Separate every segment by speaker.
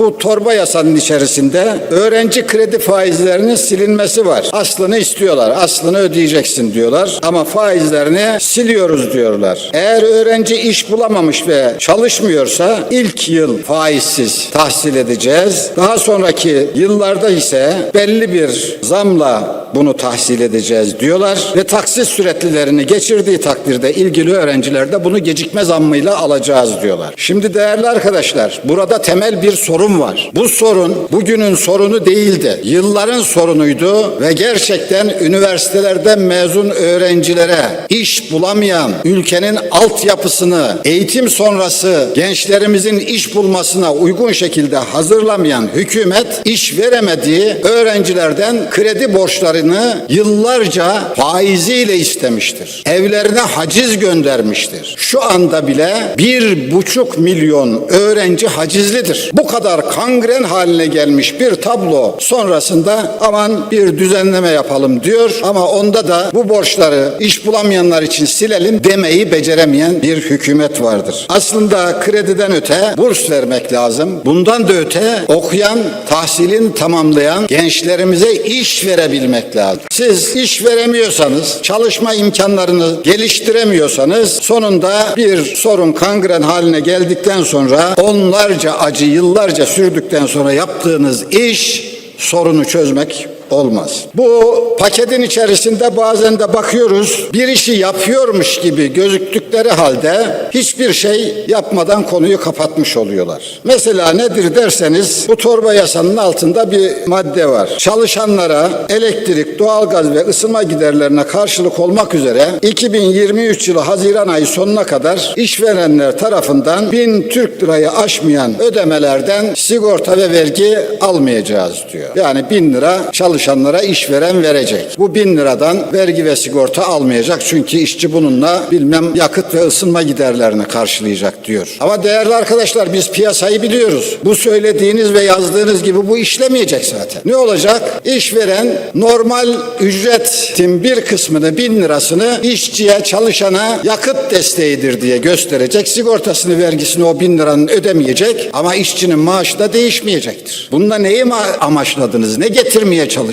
Speaker 1: Bu torba yasanın içerisinde öğrenci kredi faizlerinin silinmesi var. Aslını istiyorlar. Aslını ödeyeceksin diyorlar. Ama faizlerini siliyoruz diyorlar. Eğer öğrenci iş bulamamış ve çalışmıyorsa ilk yıl faizsiz tahsil edeceğiz. Daha sonraki yıllarda ise belli bir zamla bunu tahsil edeceğiz diyorlar ve taksit süretlilerini geçirdiği takdirde ilgili öğrenciler de bunu gecikme zammıyla alacağız diyorlar. Şimdi değerli arkadaşlar burada temel bir sorun var. Bu sorun bugünün sorunu değildi. Yılların sorunuydu ve gerçekten üniversitelerden mezun öğrencilere iş bulamayan ülkenin altyapısını eğitim sonrası gençlerimizin iş bulmasına uygun şekilde hazırlamayan hükümet iş veremediği öğrencilerden kredi borçlarını yıllarca faiziyle istemiştir. Evlerine haciz göndermiştir. Şu anda bile bir buçuk milyon öğrenci hacizlidir. Bu kadar kangren haline gelmiş bir tablo sonrasında aman bir düzenleme yapalım diyor ama onda da bu borçları iş bulamayanlar için silelim demeyi beceremeyen bir hükümet vardır. Aslında krediden öte burs vermek lazım. Bundan da öte okuyan, tahsilin tamamlayan gençlerimize iş verebilmek lazım. Siz iş veremiyorsanız, çalışma imkanlarını geliştiremiyorsanız sonunda bir sorun kangren haline geldikten sonra onlarca acı yıllarca sürdükten sonra yaptığınız iş sorunu çözmek olmaz. Bu paketin içerisinde bazen de bakıyoruz bir işi yapıyormuş gibi gözüktükleri halde hiçbir şey yapmadan konuyu kapatmış oluyorlar. Mesela nedir derseniz bu torba yasanın altında bir madde var. Çalışanlara elektrik, doğalgaz ve ısınma giderlerine karşılık olmak üzere 2023 yılı Haziran ayı sonuna kadar işverenler tarafından 1000 Türk lirayı aşmayan ödemelerden sigorta ve vergi almayacağız diyor. Yani 1000 lira çalışanlara işveren verecek. Bu 1000 liradan vergi ve sigorta almayacak çünkü işçi bununla bilmem yakıt ve ısınma giderlerini karşılayacak diyor. Ama değerli arkadaşlar biz piyasayı biliyoruz. Bu söylediğiniz ve yazdığınız gibi bu işlemeyecek zaten. Ne olacak? İşveren normal ücretin bir kısmını 1000 lirasını işçiye çalışana yakıt desteğidir diye gösterecek. Sigortasını vergisini o 1000 liranın ödemeyecek ama işçinin maaşı da değişmeyecektir. Bunda neyi ma- amaçladınız? Ne getirmeye çalıştınız?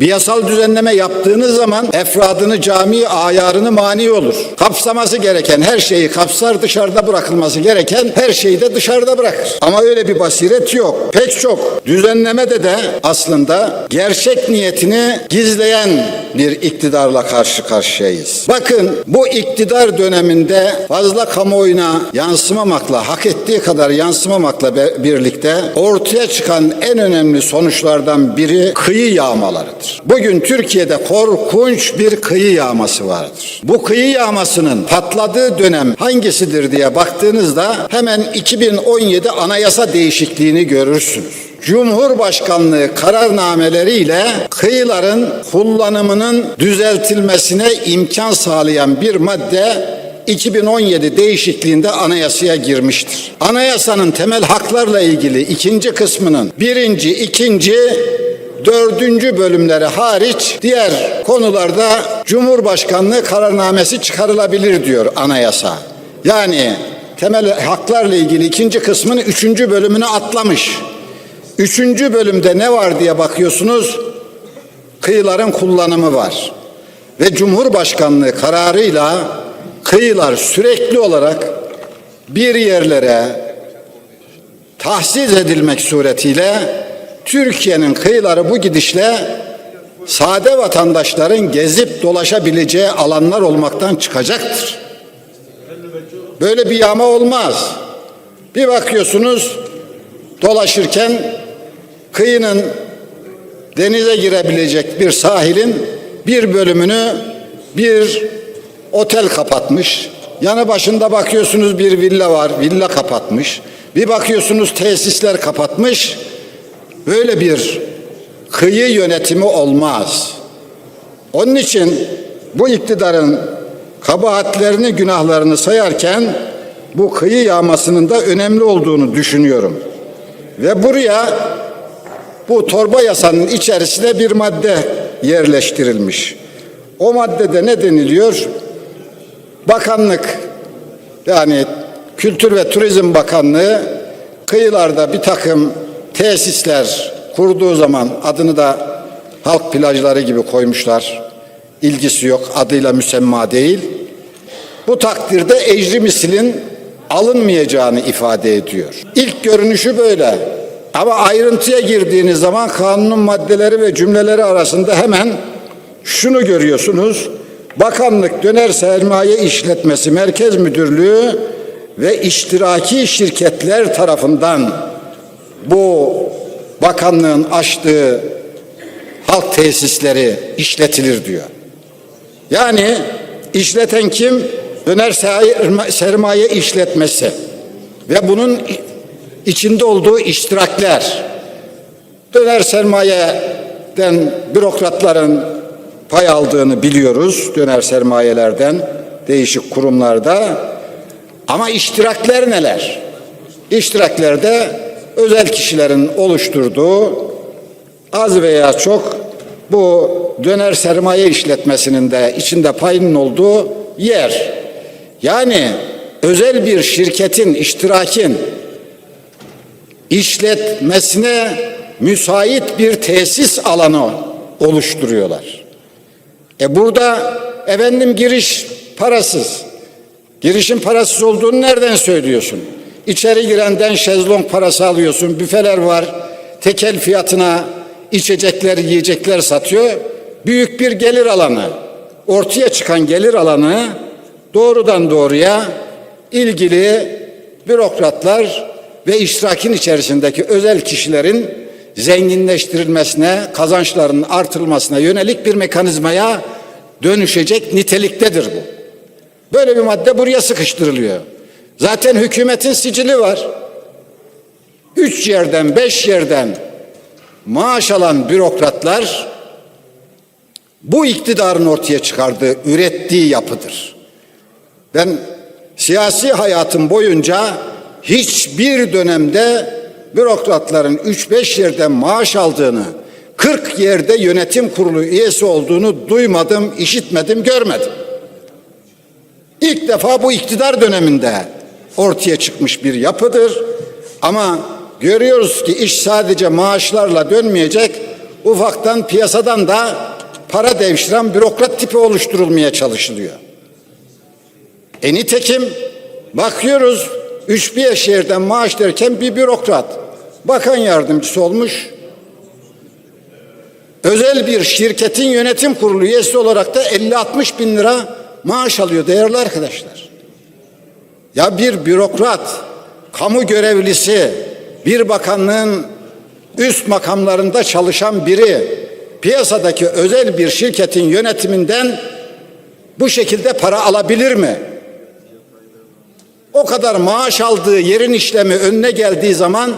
Speaker 1: Bir yasal düzenleme yaptığınız zaman efradını, cami ayarını mani olur. Kapsaması gereken her şeyi kapsar, dışarıda bırakılması gereken her şeyi de dışarıda bırakır. Ama öyle bir basiret yok. Pek çok düzenlemede de aslında gerçek niyetini gizleyen bir iktidarla karşı karşıyayız. Bakın bu iktidar döneminde fazla kamuoyuna yansımamakla, hak ettiği kadar yansımamakla birlikte ortaya çıkan en önemli sonuçlardan biri kıyı yağmalarıdır. Bugün Türkiye'de korkunç bir kıyı yağması vardır. Bu kıyı yağmasının patladığı dönem hangisidir diye baktığınızda hemen 2017 anayasa değişikliğini görürsünüz. Cumhurbaşkanlığı kararnameleriyle kıyıların kullanımının düzeltilmesine imkan sağlayan bir madde 2017 değişikliğinde anayasaya girmiştir. Anayasanın temel haklarla ilgili ikinci kısmının birinci, ikinci, dördüncü bölümleri hariç diğer konularda Cumhurbaşkanlığı kararnamesi çıkarılabilir diyor anayasa. Yani temel haklarla ilgili ikinci kısmın üçüncü bölümünü atlamış. Üçüncü bölümde ne var diye bakıyorsunuz? Kıyıların kullanımı var. Ve Cumhurbaşkanlığı kararıyla kıyılar sürekli olarak bir yerlere tahsis edilmek suretiyle Türkiye'nin kıyıları bu gidişle sade vatandaşların gezip dolaşabileceği alanlar olmaktan çıkacaktır. Böyle bir yağma olmaz. Bir bakıyorsunuz dolaşırken kıyının denize girebilecek bir sahilin bir bölümünü bir otel kapatmış. Yanı başında bakıyorsunuz bir villa var, villa kapatmış. Bir bakıyorsunuz tesisler kapatmış. Böyle bir kıyı yönetimi olmaz. Onun için bu iktidarın kabahatlerini, günahlarını sayarken bu kıyı yağmasının da önemli olduğunu düşünüyorum. Ve buraya bu torba yasanın içerisine bir madde yerleştirilmiş. O maddede ne deniliyor? Bakanlık yani Kültür ve Turizm Bakanlığı kıyılarda bir takım tesisler kurduğu zaman adını da halk plajları gibi koymuşlar. İlgisi yok, adıyla müsemma değil. Bu takdirde ecri misilin alınmayacağını ifade ediyor. İlk görünüşü böyle. Ama ayrıntıya girdiğiniz zaman kanunun maddeleri ve cümleleri arasında hemen şunu görüyorsunuz. Bakanlık Döner Sermaye İşletmesi Merkez Müdürlüğü ve iştiraki şirketler tarafından bu bakanlığın açtığı halk tesisleri işletilir diyor. Yani işleten kim? Sermaye- sermaye işletmesi ve bunun içinde olduğu iştirakler. Döner sermayeden bürokratların pay aldığını biliyoruz. Döner sermayelerden değişik kurumlarda. Ama iştirakler neler? İştiraklerde özel kişilerin oluşturduğu az veya çok bu döner sermaye işletmesinin de içinde payının olduğu yer. Yani özel bir şirketin, iştirakin işletmesine müsait bir tesis alanı oluşturuyorlar. E burada efendim giriş parasız. Girişin parasız olduğunu nereden söylüyorsun? İçeri girenden şezlong parası alıyorsun. Büfeler var. Tekel fiyatına içecekler, yiyecekler satıyor. Büyük bir gelir alanı. Ortaya çıkan gelir alanı doğrudan doğruya ilgili bürokratlar ve iştirakin içerisindeki özel kişilerin zenginleştirilmesine, kazançlarının artırılmasına yönelik bir mekanizmaya dönüşecek niteliktedir bu. Böyle bir madde buraya sıkıştırılıyor. Zaten hükümetin sicili var. Üç yerden, beş yerden maaş alan bürokratlar bu iktidarın ortaya çıkardığı, ürettiği yapıdır. Ben siyasi hayatım boyunca hiçbir dönemde bürokratların 3-5 yerden maaş aldığını, 40 yerde yönetim kurulu üyesi olduğunu duymadım, işitmedim, görmedim. İlk defa bu iktidar döneminde ortaya çıkmış bir yapıdır. Ama görüyoruz ki iş sadece maaşlarla dönmeyecek. Ufaktan piyasadan da para devşiren bürokrat tipi oluşturulmaya çalışılıyor. E nitekim bakıyoruz 3-5 yerden maaş derken bir bürokrat bakan yardımcısı olmuş. Özel bir şirketin yönetim kurulu üyesi olarak da 50-60 bin lira maaş alıyor değerli arkadaşlar. Ya bir bürokrat, kamu görevlisi, bir bakanlığın üst makamlarında çalışan biri piyasadaki özel bir şirketin yönetiminden bu şekilde para alabilir mi? O kadar maaş aldığı yerin işlemi önüne geldiği zaman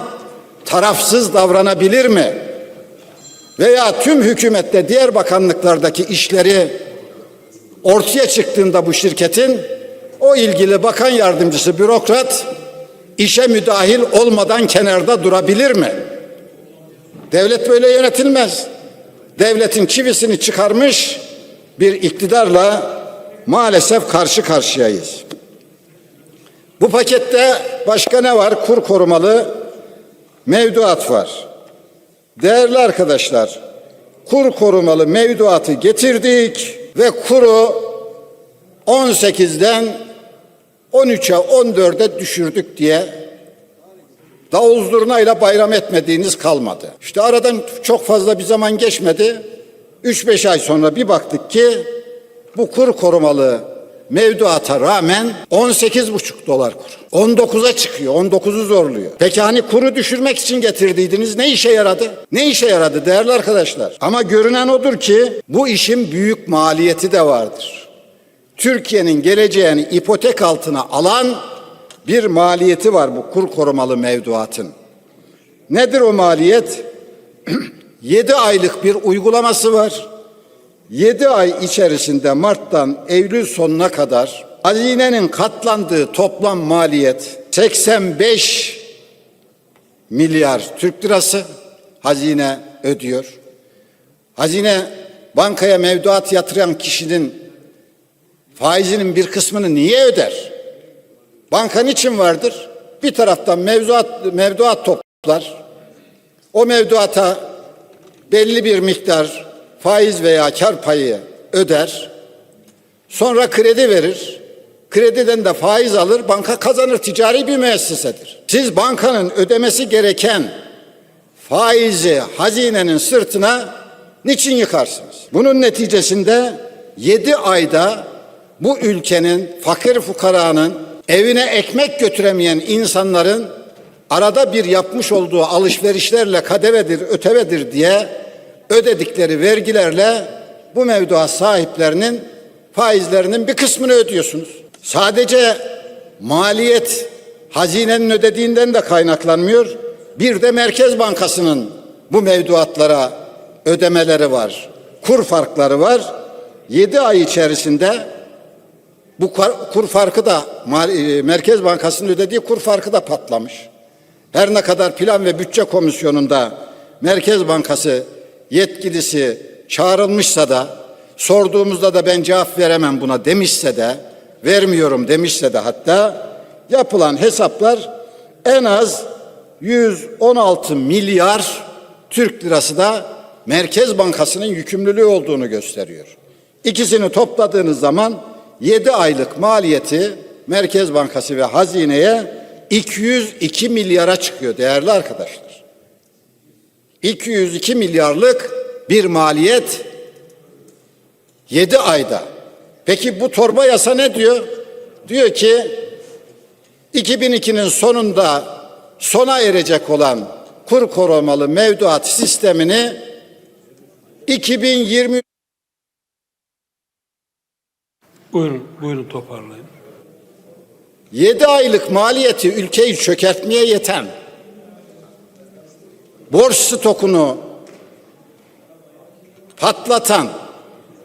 Speaker 1: tarafsız davranabilir mi? Veya tüm hükümette diğer bakanlıklardaki işleri ortaya çıktığında bu şirketin o ilgili bakan yardımcısı bürokrat işe müdahil olmadan kenarda durabilir mi? Devlet böyle yönetilmez. Devletin çivisini çıkarmış bir iktidarla maalesef karşı karşıyayız. Bu pakette başka ne var? Kur korumalı mevduat var. Değerli arkadaşlar, kur korumalı mevduatı getirdik ve kuru 18'den 13'e 14'e düşürdük diye davul zurnayla bayram etmediğiniz kalmadı. İşte aradan çok fazla bir zaman geçmedi. 3-5 ay sonra bir baktık ki bu kur korumalı mevduata rağmen 18,5 dolar kur. 19'a çıkıyor. 19'u zorluyor. Peki hani kuru düşürmek için getirdiydiniz ne işe yaradı? Ne işe yaradı değerli arkadaşlar? Ama görünen odur ki bu işin büyük maliyeti de vardır. Türkiye'nin geleceğini ipotek altına alan bir maliyeti var bu kur korumalı mevduatın. Nedir o maliyet? 7 aylık bir uygulaması var. 7 ay içerisinde Mart'tan Eylül sonuna kadar hazinenin katlandığı toplam maliyet 85 milyar Türk lirası hazine ödüyor. Hazine bankaya mevduat yatıran kişinin faizinin bir kısmını niye öder? Banka niçin vardır? Bir taraftan mevduat, mevduat toplar, o mevduata belli bir miktar faiz veya kar payı öder. Sonra kredi verir. Krediden de faiz alır, banka kazanır, ticari bir müessesedir. Siz bankanın ödemesi gereken faizi hazinenin sırtına niçin yıkarsınız? Bunun neticesinde 7 ayda bu ülkenin fakir fukaranın evine ekmek götüremeyen insanların arada bir yapmış olduğu alışverişlerle kadevedir, ötevedir diye ödedikleri vergilerle bu mevduat sahiplerinin faizlerinin bir kısmını ödüyorsunuz. Sadece maliyet hazinenin ödediğinden de kaynaklanmıyor. Bir de Merkez Bankası'nın bu mevduatlara ödemeleri var. Kur farkları var. 7 ay içerisinde bu kur farkı da e, Merkez Bankası'nın ödediği kur farkı da patlamış. Her ne kadar Plan ve Bütçe Komisyonu'nda Merkez Bankası yetkilisi çağrılmışsa da sorduğumuzda da ben cevap veremem buna demişse de vermiyorum demişse de hatta yapılan hesaplar en az 116 milyar Türk lirası da Merkez Bankası'nın yükümlülüğü olduğunu gösteriyor. İkisini topladığınız zaman 7 aylık maliyeti Merkez Bankası ve hazineye 202 milyara çıkıyor değerli arkadaşlar. 202 milyarlık bir maliyet 7 ayda. Peki bu torba yasa ne diyor? Diyor ki 2002'nin sonunda sona erecek olan kur korumalı mevduat sistemini 2020
Speaker 2: Buyurun, buyurun toparlayın.
Speaker 1: 7 aylık maliyeti ülkeyi çökertmeye yeten borç stokunu patlatan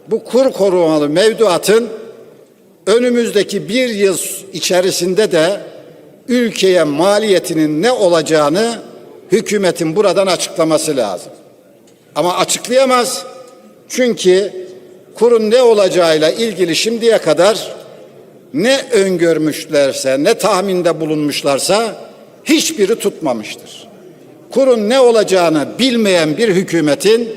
Speaker 1: bu kur korumalı mevduatın önümüzdeki bir yıl içerisinde de ülkeye maliyetinin ne olacağını hükümetin buradan açıklaması lazım. Ama açıklayamaz. Çünkü kurun ne olacağıyla ilgili şimdiye kadar ne öngörmüşlerse, ne tahminde bulunmuşlarsa hiçbiri tutmamıştır. Kurun ne olacağını bilmeyen bir hükümetin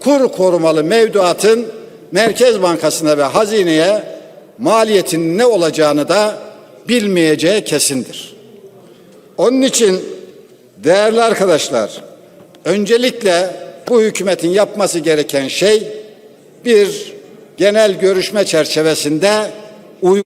Speaker 1: kur korumalı mevduatın Merkez Bankası'na ve hazineye maliyetinin ne olacağını da bilmeyeceği kesindir. Onun için değerli arkadaşlar, öncelikle bu hükümetin yapması gereken şey bir genel görüşme çerçevesinde uy